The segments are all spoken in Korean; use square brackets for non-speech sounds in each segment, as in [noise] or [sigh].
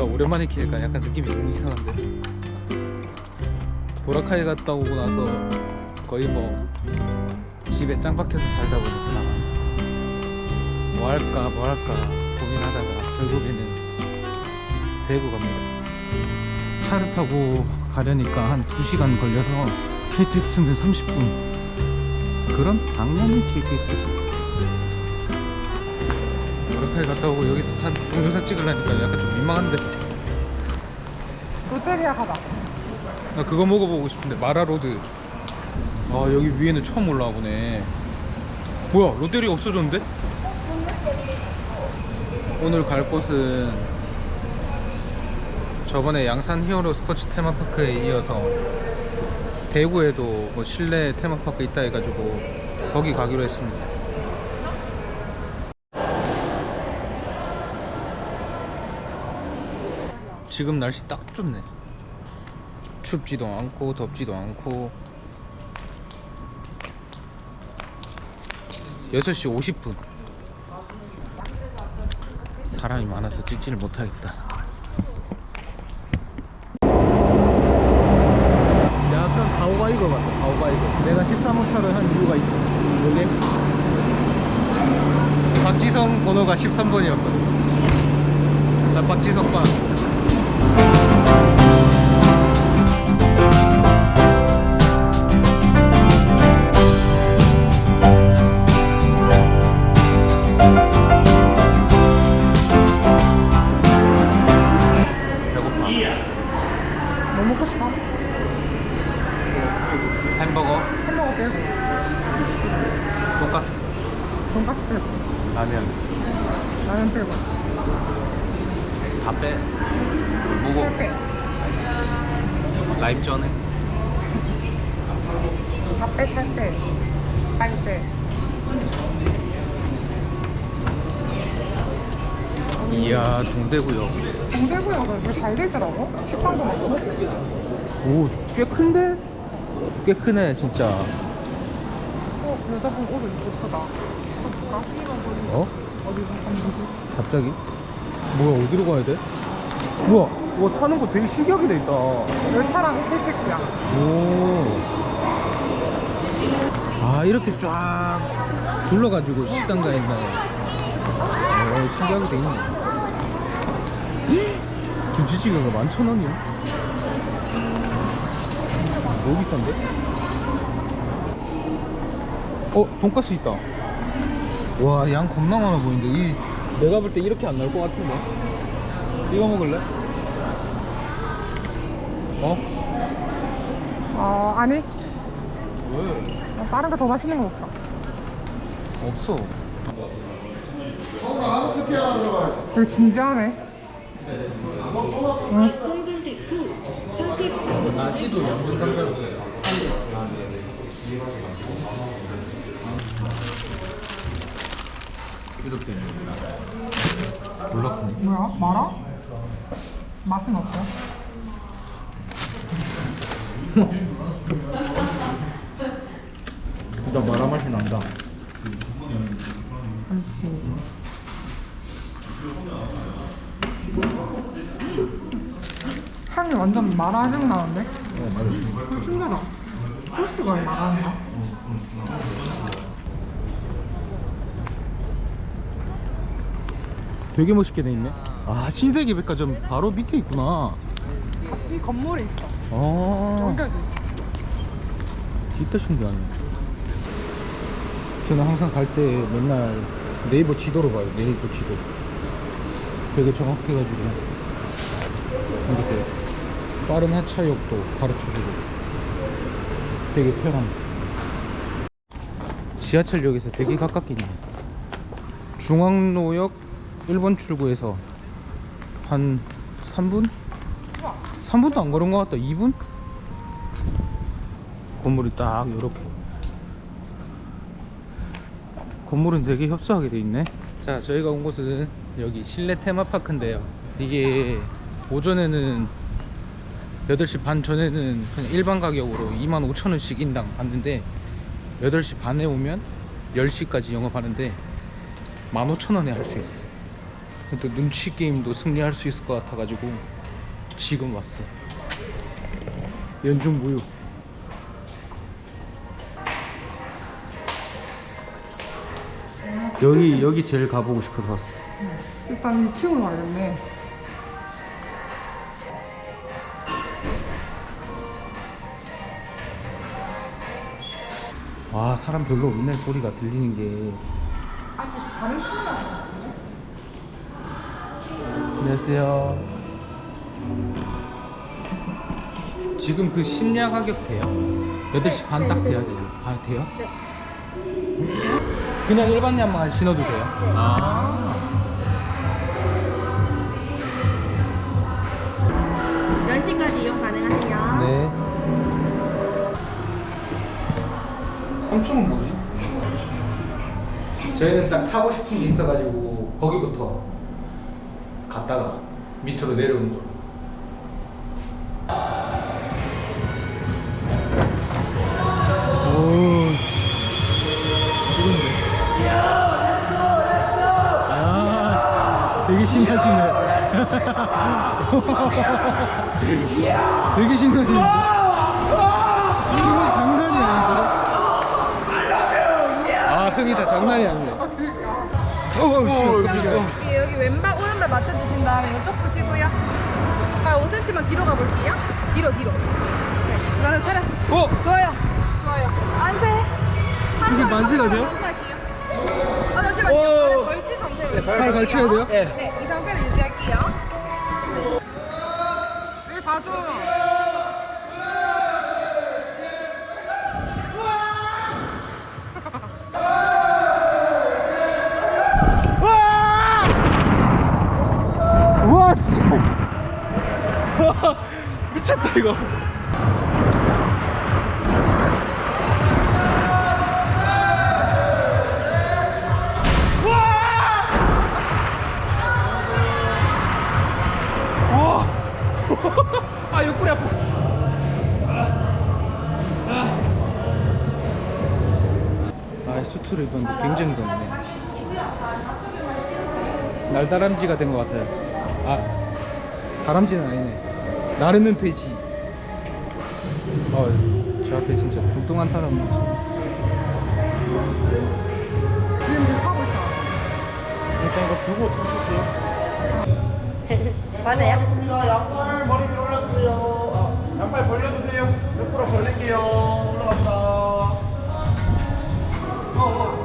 키니까 오랜만에 키니까 약간 느낌이 너무 이상한데? 보라카이 갔다 오고 나서 거의 뭐 집에 짱 박혀서 살다 보니까 뭐 할까 뭐 할까 고민하다가 결국에는 대구 갑니다. 차를 타고 가려니까 한 2시간 걸려서 KTX는 30분. 그럼 당연히 KTX 보라카이 갔다 오고 여기서 산 동영상 찍으려니까 약간 좀 민망한데 롯데리아 가봐. 나 그거 먹어보고 싶은데 마라로드 아 여기 위에는 처음 올라와 보네 뭐야 롯데리아 없어졌는데? 오늘 갈 곳은 저번에 양산 히어로 스포츠 테마파크에 이어서 대구에도 뭐 실내 테마파크 있다 해가지고 거기 가기로 했습니다 지금 날씨 딱 좋네. 춥지도 않고 덥지도 않고. 6시 50분. 사람이 많아서 찍지를 못하겠다. 약간 가오가이거 같다 가오가이거. 내가 13호차를 한 이유가 있어. 여기 박지성 번호가 13번이었거든. 나 박지성 빠 다빼 살 빼. 라임 전에 밥 빼, 살 빼. 빨리 빼. 이야 동대구역 동대구역은 왜잘 되더라고? 식당도 많고. 오꽤 큰데? 꽤 크네 진짜 어, 여자분 옷 예쁘다. 볼까? 어? 어디서 샀는지. 갑자기? 뭐야 어디로 가야 돼? 뭐야 와 타는 거 되게 신기하게 돼 있다 열차랑 KTX야. 오. 아 이렇게 쫙 둘러가지고 식당 가 있나 어 신기하게 돼 있네 헉! 김치찌개가 만천 원이야 너무 비싼데? 어 돈가스 있다 와 양 겁나 많아 보이는데 이 내가 볼 때 이렇게 안 나올 것 같은데 이거 먹을래? 어? 어, 아니. 왜? 어, 다른 거 더 맛있는 거 먹자. 없어. 되게 진지하네. 응? 나지도 양념 감자로. 이렇게 몰랐네. 뭐야? 마라? 맛은 어때? 진짜 마라 맛이 난다. 그렇지. 향이 완전 마라 향 나는데? 어 맞아. 어, 신기하다. 소스가 왜 마라인가? 되게 멋있게 돼 있네. 아 신세계 백화점 바로 밑에 있구나. 이 건물에 있어. 아 연결돼 있어. 진짜 신기하네. 저는 항상 갈 때 맨날 네이버 지도로 봐요. 네이버 지도. 되게 정확해가지고 이렇게 빠른 하차역도 가르쳐주고 되게 편함. 지하철역에서 되게 가깝게 있네. 중앙로역 1번 출구에서 한 3분? 3분도 안 걸은 것 같다. 2분? 건물이 딱 이렇게 건물은 되게 협소하게 돼 있네 자 저희가 온 곳은 여기 실내 테마파크인데요 이게 오전에는 8시 반 전에는 그냥 일반 가격으로 25,000원씩 인당 받는데 8시 반에 오면 10시까지 영업하는데 15,000원에 할 수 있어요 또 눈치 게임도 승리할 수 있을 것 같아가지고 지금 왔어. 연중 무휴. 여기 여기 제일 가보고 싶어서 왔어. 일단 2층으로 가야겠네. 와 사람 별로 없네 소리가 들리는 게. 아직 다른 층이야. 안녕하세요. 지금 그 심야 가격 돼요? 8시 반 딱 돼야 돼요. 아, 돼요? 네. 그냥 일반 양말 신어도 돼요? 아. 10시까지 이용 가능하세요. 네. 3층은 뭐지? 저희는 딱 타고 싶은 게 있어가지고 거기부터 갔다가 밑으로 내려오는 거. 되게 신나시네. [laughs] 되게 신나시네. 이거 장난이 아닌데? 아, 흥이 다. 장난이 아니네. 어우, 씨. 어. 여기, 여기 왼발 오른발 맞춰주신 다음에 이쪽 보시고요. 발 5cm만 뒤로 가볼게요. 뒤로 뒤로. 네, 그다음에 차렷. 어? 좋아요. 좋아요. 만세. 한 이게 번, 만세가 한 돼요? 만세할게요. 아 잠시만요. 오. 발을 걸친 상태로. 발 걸쳐야 돼요? 예. 네, 이 상태로 유지할게요. 여기 봐줘. 우 미쳤다, 이거. 우와! [laughs] 아, 아파. 아, 수트를 입었는데 굉장히 덥네. 날다람쥐가 된 것 같아요. 아, 다람쥐는 아니네. 나르는 돼지. 어, 저 앞에 진짜 뚱뚱한 사람. 지금 이렇게 하고 있어. 일단 이거 두고 드실게요. [laughs] 맞아요? 좋습니다. 양발 머리 위로 올려주세요. 아, 양발 벌려주세요. 옆으로 벌릴게요. 올라갔다. 기구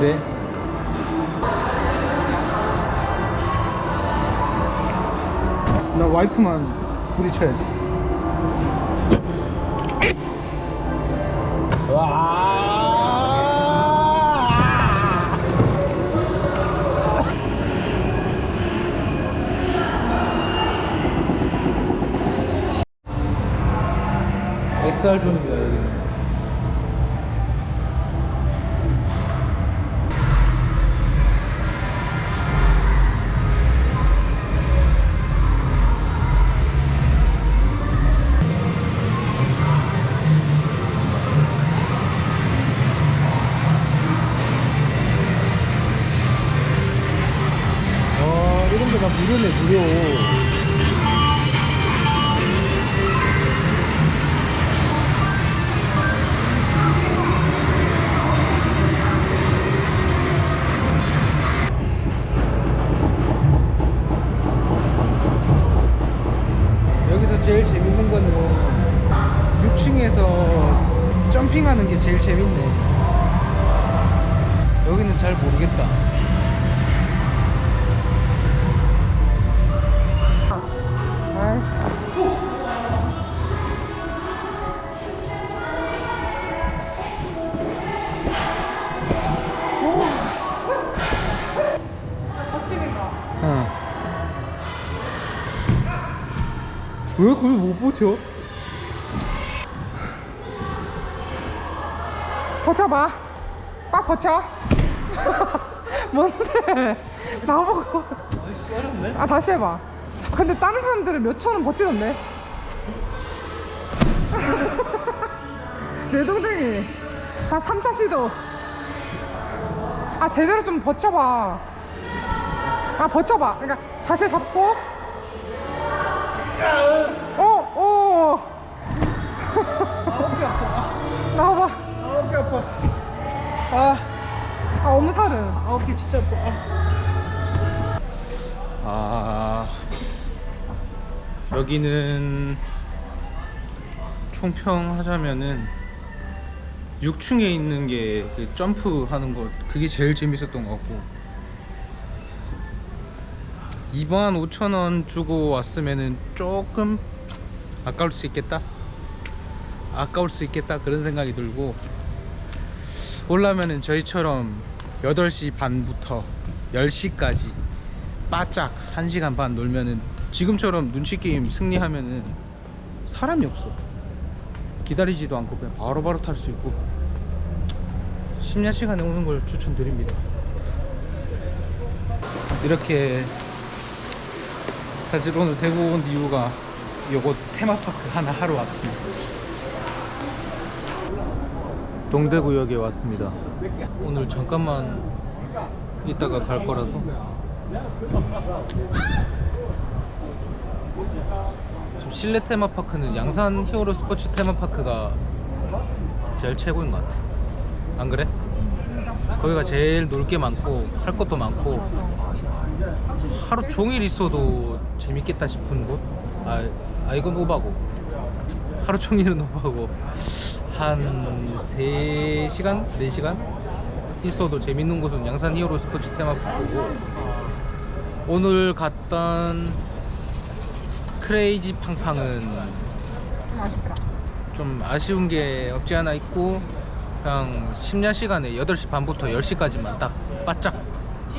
네. 나 와이프만 부딪혀야 돼. 와. XR 존입니다 여기 무료네 무료 여기서 제일 재밌는 거는 6층에서 점핑하는 게 제일 재밌네. 여기는 잘 모르겠다. 버텨? 버텨봐. 꽉 버텨. [laughs] 뭔데? 나보고. 아 다시 해봐. 근데 다른 사람들은 몇 초는 버티던데. [laughs] 내 동생이 다 3차 시도. 아 제대로 좀 버텨봐. 아 버텨봐. 그러니까 자세 잡고. 진짜 아파. 아. 여기는 총평하자면은 6층에 있는 게 그 점프 하는 거 그게 제일 재밌었던 것 같고 2만 5천 원 주고 왔으면은 조금 아까울 수 있겠다. 아까울 수 있겠다 그런 생각이 들고 올라면은 저희처럼 8시 반부터 10시까지 바짝 1시간 반 놀면은 지금처럼 눈치 게임 승리하면은 사람이 없어. 기다리지도 않고 그냥 바로바로 탈 수 있고 심야 시간에 오는 걸 추천드립니다. 이렇게 사실 오늘 대구 온 이유가 요거 테마파크 하나 하러 왔습니다. 동대구역에 왔습니다. 오늘 잠깐만 이따가 갈 거라서 지금 실내 테마파크는 양산 히어로 스포츠 테마파크가 제일 최고인 것 같아. 안 그래? 거기가 제일 놀 게 많고 할 것도 많고 하루 종일 있어도 재밌겠다 싶은 곳? 아, 아 이건 오바고 하루 종일은 오바고 한 3시간? 4시간? 있어도 재밌는 곳은 양산 히어로 스포츠 테마파크고 오늘 갔던 크레이지 팡팡은. 좀 아쉬운 게 없지 않아 있고 그냥 심야 시간에 8시 반부터 10시까지만 딱 바짝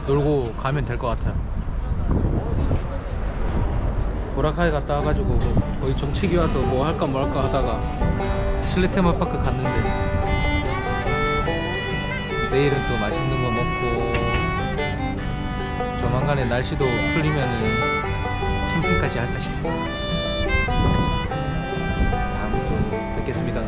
놀고 가면 될 것 같아요 보라카이 갔다 와가지고 뭐 거의 정책이 와서 뭐 할까 말까 하다가 실내 테마파크 갔는데 내일은 또 맛있는 거 먹고 조만간에 날씨도 풀리면은 캠핑까지 할까 싶습니다. 다음에 또 뵙겠습니다